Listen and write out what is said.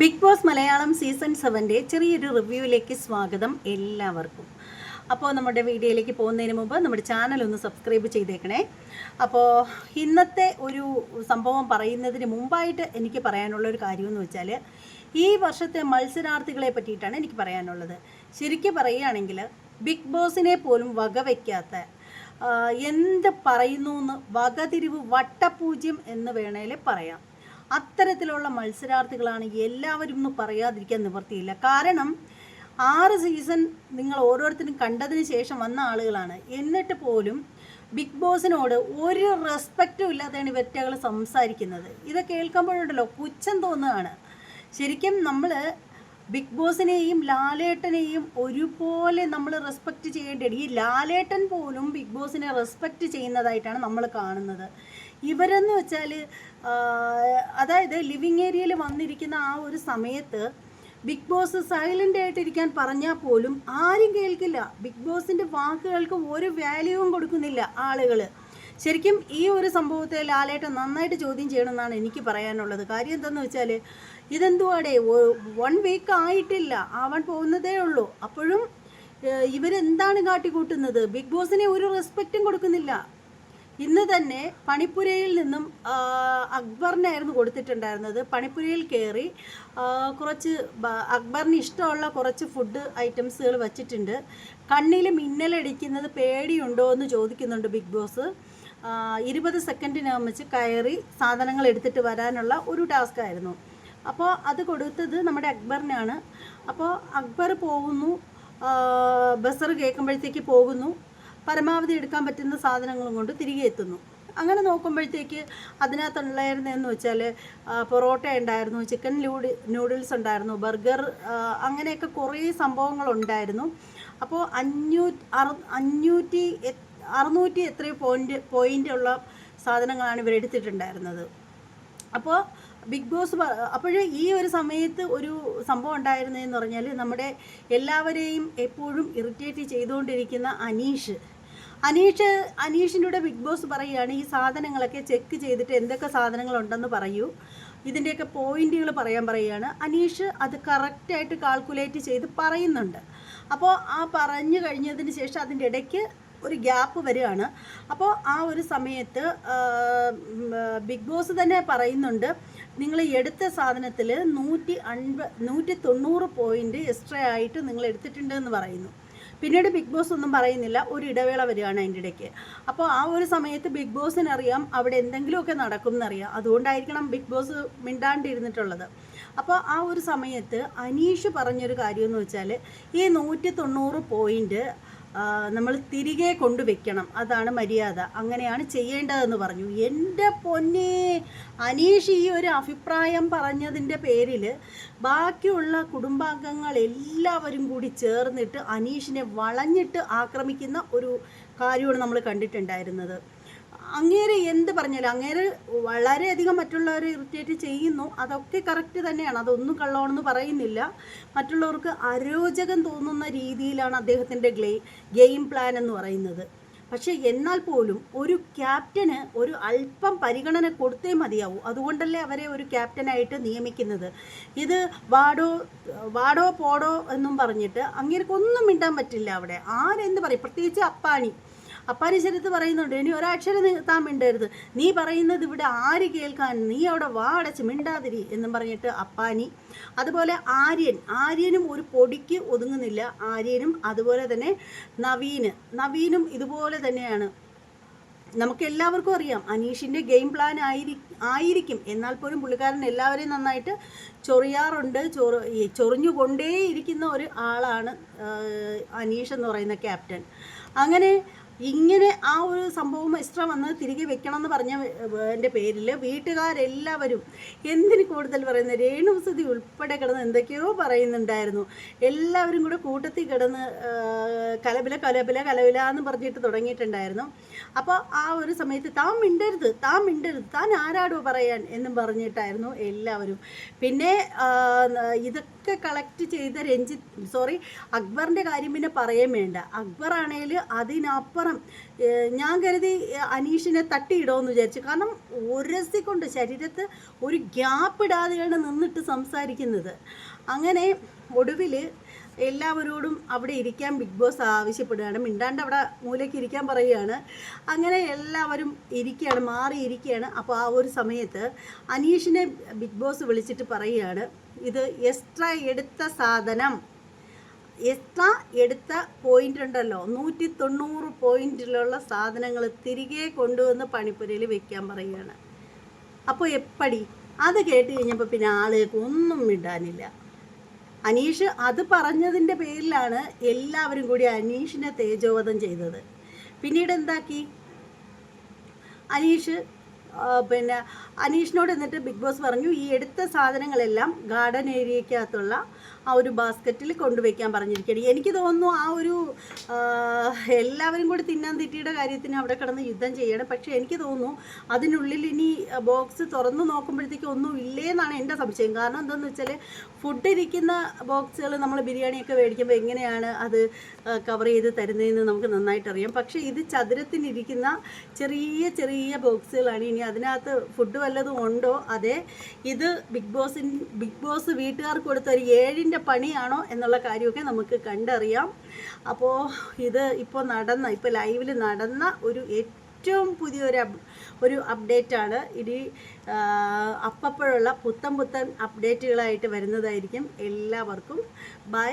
Big Boss Malayalam season സെവന്റെ ചെറിയൊരു റിവ്യൂവിലേക്ക് സ്വാഗതം എല്ലാവർക്കും. അപ്പോൾ നമ്മുടെ വീഡിയോയിലേക്ക് പോകുന്നതിന് മുമ്പ് നമ്മുടെ ചാനൽ ഒന്ന് സബ്സ്ക്രൈബ് ചെയ്തേക്കണേ. അപ്പോൾ ഇന്നത്തെ ഒരു സംഭവം പറയുന്നതിന് മുമ്പായിട്ട് എനിക്ക് പറയാനുള്ള ഒരു കാര്യമെന്ന് വെച്ചാൽ ഈ വർഷത്തെ മത്സരാർത്ഥികളെ പറ്റിയിട്ടാണ് എനിക്ക് പറയാനുള്ളത്. ശരിക്കും പറയുകയാണെങ്കിൽ ബിഗ് ബോസിനെ പോലും വകവയ്ക്കാത്ത എന്ത് പറയുന്നു എന്ന് വകതിരിവ് വട്ടപൂജ്യം എന്ന് വേണേൽ പറയാം. അത്തരത്തിലുള്ള മത്സരാർത്ഥികളാണ് എല്ലാവരും എന്ന് പറയാതിരിക്കാൻ നിവർത്തിയില്ല കാരണം ആറ് സീസൺ നിങ്ങൾ ഓരോരുത്തരും കണ്ടതിന് ശേഷം വന്ന ആളുകളാണ്. എന്നിട്ട് പോലും ബിഗ് ബോസിനോട് ഒരു റെസ്പെക്റ്റും ഇല്ലാതെയാണ് ഇവറ്റകൾ സംസാരിക്കുന്നത്. ഇത് കേൾക്കുമ്പോഴുണ്ടല്ലോ പുച്ഛം തോന്നുകയാണ്. ശരിക്കും നമ്മൾ ബിഗ് ബോസിനെയും ലാലേട്ടനെയും ഒരുപോലെ നമ്മൾ റെസ്പെക്റ്റ് ചെയ്യേണ്ടത് ഈ ലാലേട്ടൻ പോലും ബിഗ് ബോസിനെ റെസ്പെക്റ്റ് ചെയ്യുന്നതായിട്ടാണ് നമ്മൾ കാണുന്നത്. ഇവരെന്ന് വെച്ചാൽ അതായത് ലിവിങ് ഏരിയയിൽ വന്നിരിക്കുന്ന ആ ഒരു സമയത്ത് ബിഗ് ബോസ് സൈലന്റ് ആയിട്ടിരിക്കാൻ പറഞ്ഞാൽ പോലും ആരും കേൾക്കില്ല. ബിഗ് ബോസിന്റെ വാക്കുകൾക്ക് ഒരു വാല്യൂവും കൊടുക്കുന്നില്ല ആളുകൾ ശരിക്കും ഈ ഒരു സംഭവത്തെ ലാലേട്ടൻ നന്നായിട്ട് ചോദ്യം ചെയ്യണമെന്നാണ് എനിക്ക് പറയാനുള്ളത്. കാര്യം എന്താണെന്ന് വെച്ചാൽ ഇതെന്തുവാടെ? വൺ വീക്ക് ആയിട്ടില്ല. അവൻ പോകുന്നതേ ഉള്ളൂ. അപ്പോഴും ഇവരെന്താണ് കാട്ടിക്കൂട്ടുന്നത്? ബിഗ് ബോസിനെ ഒരു റെസ്പെക്റ്റും കൊടുക്കുന്നില്ല. ഇന്ന് തന്നെ പണിപ്പുരയിൽ നിന്നും അക്ബറിനായിരുന്നു കൊടുത്തിട്ടുണ്ടായിരുന്നത്. പണിപ്പുരയിൽ കയറി കുറച്ച് അക്ബറിന് ഇഷ്ടമുള്ള കുറച്ച് ഫുഡ് ഐറ്റംസുകൾ വച്ചിട്ടുണ്ട്. കണ്ണിൽ മിന്നലടിക്കുന്നത് പേടിയുണ്ടോ എന്ന് ചോദിക്കുന്നുണ്ട് ബിഗ് ബോസ് ഇരുപത് സെക്കൻഡിനകം വെച്ച് കയറി സാധനങ്ങൾ എടുത്തിട്ട് വരാനുള്ള ഒരു ടാസ്ക് ആയിരുന്നു. അപ്പോൾ അത് കൊടുത്തത് നമ്മുടെ അക്ബറിനാണ്. അപ്പോൾ അക്ബർ പോകുന്നു ബസർ കേൾക്കുമ്പോഴത്തേക്ക് പോകുന്നു പരമാവധി എടുക്കാൻ പറ്റുന്ന സാധനങ്ങളും കൊണ്ട് തിരികെ എത്തുന്നു. അങ്ങനെ നോക്കുമ്പോഴത്തേക്ക് അതിനകത്തുള്ളായിരുന്നെന്ന് വെച്ചാൽ പൊറോട്ട ഉണ്ടായിരുന്നു ചിക്കൻ ലൂഡി നൂഡിൽസ് ഉണ്ടായിരുന്നു ബർഗർ അങ്ങനെയൊക്കെ കുറേ സംഭവങ്ങളുണ്ടായിരുന്നു അപ്പോൾ അഞ്ഞൂ അറു അഞ്ഞൂറ്റി അറുന്നൂറ്റി എത്രയോ പോയിന്റ് പോയിന്റ് ഉള്ള സാധനങ്ങളാണ് ഇവരെടുത്തിട്ടുണ്ടായിരുന്നത് അപ്പോൾ ബിഗ് ബോസ് അപ്പോഴേ ഈ ഒരു സമയത്ത് ഒരു സംഭവം ഉണ്ടായിരുന്നതെന്ന് പറഞ്ഞാൽ നമ്മുടെ എല്ലാവരെയും എപ്പോഴും ഇറിറ്റേറ്റ് ചെയ്തുകൊണ്ടിരിക്കുന്ന അനീഷ്. അനീഷ് അനീഷിന്റെ ബിഗ് ബോസ് പറയുകയാണ് ഈ സാധനങ്ങളൊക്കെ ചെക്ക് ചെയ്തിട്ട് എന്തൊക്കെ സാധനങ്ങളുണ്ടെന്ന് പറയൂ. ഇതിന്റെയൊക്കെ പോയിന്റുകൾ പറയാൻ പറയുകയാണ്. അനീഷ് അത് കറക്റ്റായിട്ട് കാൽക്കുലേറ്റ് ചെയ്ത് പറയുന്നുണ്ട്. അപ്പോൾ ആ പറഞ്ഞു കഴിഞ്ഞതിന് ശേഷം അതിന്റെ ഇടയ്ക്ക് ഒരു ഗ്യാപ്പ് വരികയാണ്. അപ്പോൾ ആ ഒരു സമയത്ത് ബിഗ് ബോസ് തന്നെ പറയുന്നുണ്ട് നിങ്ങൾ എടുത്ത സാധനത്തിൽ നൂറ്റി അൻപ നൂറ്റി തൊണ്ണൂറ് പോയിന്റ് എക്സ്ട്രാ ആയിട്ട് നിങ്ങൾ എടുത്തിട്ടുണ്ട് എന്ന് പറയുന്നു. പിന്നീട് ബിഗ് ബോസ് ഒന്നും പറയുന്നില്ല ഒരു ഇടവേള വരികയാണ് അതിന്റെ ഇടയ്ക്ക്. അപ്പോൾ ആ ഒരു സമയത്ത് ബിഗ് ബോസിനറിയാം അവിടെ എന്തെങ്കിലുമൊക്കെ നടക്കും എന്നറിയാം അതുകൊണ്ടായിരിക്കണം ബിഗ് ബോസ് മിണ്ടാണ്ടിരുന്നിട്ടുള്ളത്. അപ്പോൾ ആ ഒരു സമയത്ത് അനീഷ് പറഞ്ഞൊരു കാര്യം എന്ന് വെച്ചാൽ ഈ നൂറ്റി തൊണ്ണൂറ് പോയിന്റ് നമ്മൾ തിരികെ കൊണ്ടുവെക്കണം. അതാണ് മര്യാദ. അങ്ങനെയാണ് ചെയ്യേണ്ടതെന്ന് പറഞ്ഞു. എന്റെ പൊന്നെ അനീഷ് ഈ ഒരു അഭിപ്രായം പറഞ്ഞതിന്റെ പേരിൽ ബാക്കിയുള്ള കുടുംബാംഗങ്ങൾ എല്ലാവരും കൂടി ചേർന്നിട്ട് അനീഷിനെ വളഞ്ഞിട്ട് ആക്രമിക്കുന്ന ഒരു കാര്യമാണ് നമ്മൾ കണ്ടിട്ടുണ്ടായിരുന്നത്. അങ്ങേര് എന്ത് പറഞ്ഞാലും അങ്ങേര് വളരെയധികം മറ്റുള്ളവരെ ഇറിറ്റേറ്റ് ചെയ്യുന്നു. അതൊക്കെ കറക്റ്റ് തന്നെയാണ്. അതൊന്നും കള്ളമാണെന്ന് പറയുന്നില്ല. മറ്റുള്ളവർക്ക് അരോചകം തോന്നുന്ന രീതിയിലാണ് അദ്ദേഹത്തിന്റെ ഗ്ലേ ഗെയിം പ്ലാൻ എന്ന് പറയുന്നത്. പക്ഷേ എന്നാൽ പോലും ഒരു ക്യാപ്റ്റന് ഒരു അല്പം പരിഗണന കൊടുത്തേ മതിയാവൂ. അതുകൊണ്ടല്ലേ അവരെ ഒരു ക്യാപ്റ്റനായിട്ട് നിയമിക്കുന്നത്. ഇത് വാടോ വാടോ പോടോ എന്നും പറഞ്ഞിട്ട് അങ്ങേർക്കൊന്നും മിണ്ടാൻ പറ്റില്ല അവിടെ. ആരെന്ത് പറയും? പ്രത്യേകിച്ച് അപ്പാണി. അപ്പാനി ശരത്ത് പറയുന്നുണ്ട് ഇനി ഒരക്ഷരം താൻ മിണ്ടരുത്. നീ പറയുന്നത് ഇവിടെ ആര് കേൾക്കാൻ? നീ അവിടെ വാ അടച്ച് മിണ്ടാതിരി എന്നും പറഞ്ഞിട്ട് അപ്പാനി. അതുപോലെ ആര്യൻ ആര്യനും ഒരു പൊടിക്ക് ഒതുങ്ങുന്നില്ല. ആര്യനും അതുപോലെ തന്നെ നവീന്. നവീനും ഇതുപോലെ തന്നെയാണ്. നമുക്ക് എല്ലാവർക്കും അറിയാം അനീഷിന്റെ ഗെയിം പ്ലാൻ ആയിരി ആയിരിക്കും. എന്നാൽ പോലും പുള്ളിക്കാരൻ എല്ലാവരെയും നന്നായിട്ട് ചൊറിയാറുണ്ട്. ചൊറ ചൊറിഞ്ഞുകൊണ്ടേയിരിക്കുന്ന ഒരു ആളാണ് അനീഷ് എന്ന് പറയുന്ന ക്യാപ്റ്റൻ. അങ്ങനെ ഇങ്ങനെ ആ ഒരു സംഭവം എക്സ്ട്രാ വന്ന് തിരികെ വെക്കണം എന്ന് പറഞ്ഞ എന്റെ പേരിൽ വീട്ടുകാരെല്ലാവരും എന്തിന് കൂടുതൽ പറയുന്നത്? രേണുസുതി ഉൾപ്പെടെ കിടന്ന് എന്തൊക്കെയോ പറയുന്നുണ്ടായിരുന്നു. എല്ലാവരും കൂടെ കൂട്ടത്തിൽ കിടന്ന് കലപില കലബില കലബില എന്ന് പറഞ്ഞിട്ട് തുടങ്ങിയിട്ടുണ്ടായിരുന്നു. അപ്പോൾ ആ ഒരു സമയത്ത് താൻ മിണ്ടരുത് താൻ മിണ്ടരുത് താൻ ആരാടോ പറയാൻ എന്നും പറഞ്ഞിട്ടായിരുന്നു എല്ലാവരും. പിന്നെ ഇതൊക്കെ കളക്ട് ചെയ്ത രഞ്ജിത്ത് സോറി അക്ബറിന്റെ കാര്യം പിന്നെ പറയാൻ വേണ്ട. അക്ബർ അതിനപ്പുറം കാരണം ഞാൻ കരുതി അനീഷിനെ തട്ടിയിടുമെന്ന് വിചാരിച്ചു. കാരണം ഒരസി കൊണ്ട് ശരീരത്ത് ഒരു ഗ്യാപ്പ് ഇടാതെയാണ് നിന്നിട്ട് സംസാരിക്കുന്നത്. അങ്ങനെ ഒടുവിൽ എല്ലാവരോടും അവിടെ ഇരിക്കാൻ ബിഗ് ബോസ് ആവശ്യപ്പെടുകയാണ്. മിണ്ടാണ്ട് അവിടെ മൂലയ്ക്ക് ഇരിക്കാൻ പറയുകയാണ്. അങ്ങനെ എല്ലാവരും ഇരിക്കുകയാണ് മാറി ഇരിക്കുകയാണ്. അപ്പോൾ ആ ഒരു സമയത്ത് അനീഷിനെ ബിഗ് ബോസ് വിളിച്ചിട്ട് പറയുകയാണ്. ഇത് എക്സ്ട്രാ എടുത്ത സാധനം. എക്സ്ട്രാ എടുത്ത പോയിന്റ് ഉണ്ടല്ലോ? നൂറ്റി തൊണ്ണൂറ് പോയിന്റിലുള്ള സാധനങ്ങൾ തിരികെ കൊണ്ടുവന്ന് പണിപ്പുരയിൽ വെക്കാൻ പറയുകയാണ്. അപ്പോൾ എപ്പടി? അത് കേട്ട് കഴിഞ്ഞപ്പോൾ പിന്നെ ആളുകൾക്ക് ഒന്നും ഇടാനില്ല അനീഷ് അത് പറഞ്ഞതിന്റെ പേരിലാണ് എല്ലാവരും കൂടി അനീഷിനെ തേജോവധം ചെയ്തത്. പിന്നീട് എന്താക്കി? അനീഷ് പിന്നെ അനീഷിനോട് എന്നിട്ട് ബിഗ് ബോസ് പറഞ്ഞു ഈ എടുത്ത സാധനങ്ങളെല്ലാം ഗാർഡൻ ഏരിയക്കകത്തുള്ള ആ ഒരു ബാസ്ക്കറ്റിൽ കൊണ്ടുവയ്ക്കാൻ പറഞ്ഞിരിക്കുകയാണ്. എനിക്ക് തോന്നുന്നു ആ ഒരു എല്ലാവരും കൂടി തിന്നാൻ തിറ്റിയുടെ കാര്യത്തിന് അവിടെ കിടന്ന് യുദ്ധം ചെയ്യണം. പക്ഷേ എനിക്ക് തോന്നുന്നു അതിനുള്ളിൽ ഇനി ബോക്സ് തുറന്നു നോക്കുമ്പോഴത്തേക്കും ഒന്നും ഇല്ലേ എന്നാണ് എന്റെ സംശയം. കാരണം എന്താണെന്ന് വെച്ചാൽ ഫുഡ് ഇരിക്കുന്ന ബോക്സുകൾ നമ്മൾ ബിരിയാണിയൊക്കെ മേടിക്കുമ്പോൾ എങ്ങനെയാണ് അത് കവർ ചെയ്ത് തരുന്നതെന്ന് നമുക്ക് നന്നായിട്ട് അറിയാം. പക്ഷേ ഇത് ചതുരത്തിനിരിക്കുന്ന ചെറിയ ചെറിയ ബോക്സുകളാണ്. ഇനി അതിനകത്ത് ഫുഡ് വല്ലതും ഉണ്ടോ? അതെ ഇത് ബിഗ് ബോസിൻ ബിഗ് ബോസ് വീട്ടുകാർക്ക് കൊടുത്ത ഒരു ഏഴിന്റെ പണിയാണോ എന്നുള്ള കാര്യമൊക്കെ നമുക്ക് കണ്ടറിയാം. അപ്പോൾ ഇത് ഇപ്പോൾ നടന്ന ഇപ്പോൾ ലൈവിൽ നടന്ന ഒരു ഏറ്റവും പുതിയൊരു ഒരു അപ്ഡേറ്റാണ്. ഇനി അപ്പപ്പോഴുള്ള പുത്തൻ പുത്തൻ അപ്ഡേറ്റുകളായിട്ട് വരുന്നതായിരിക്കും എല്ലാവർക്കും. ബൈ.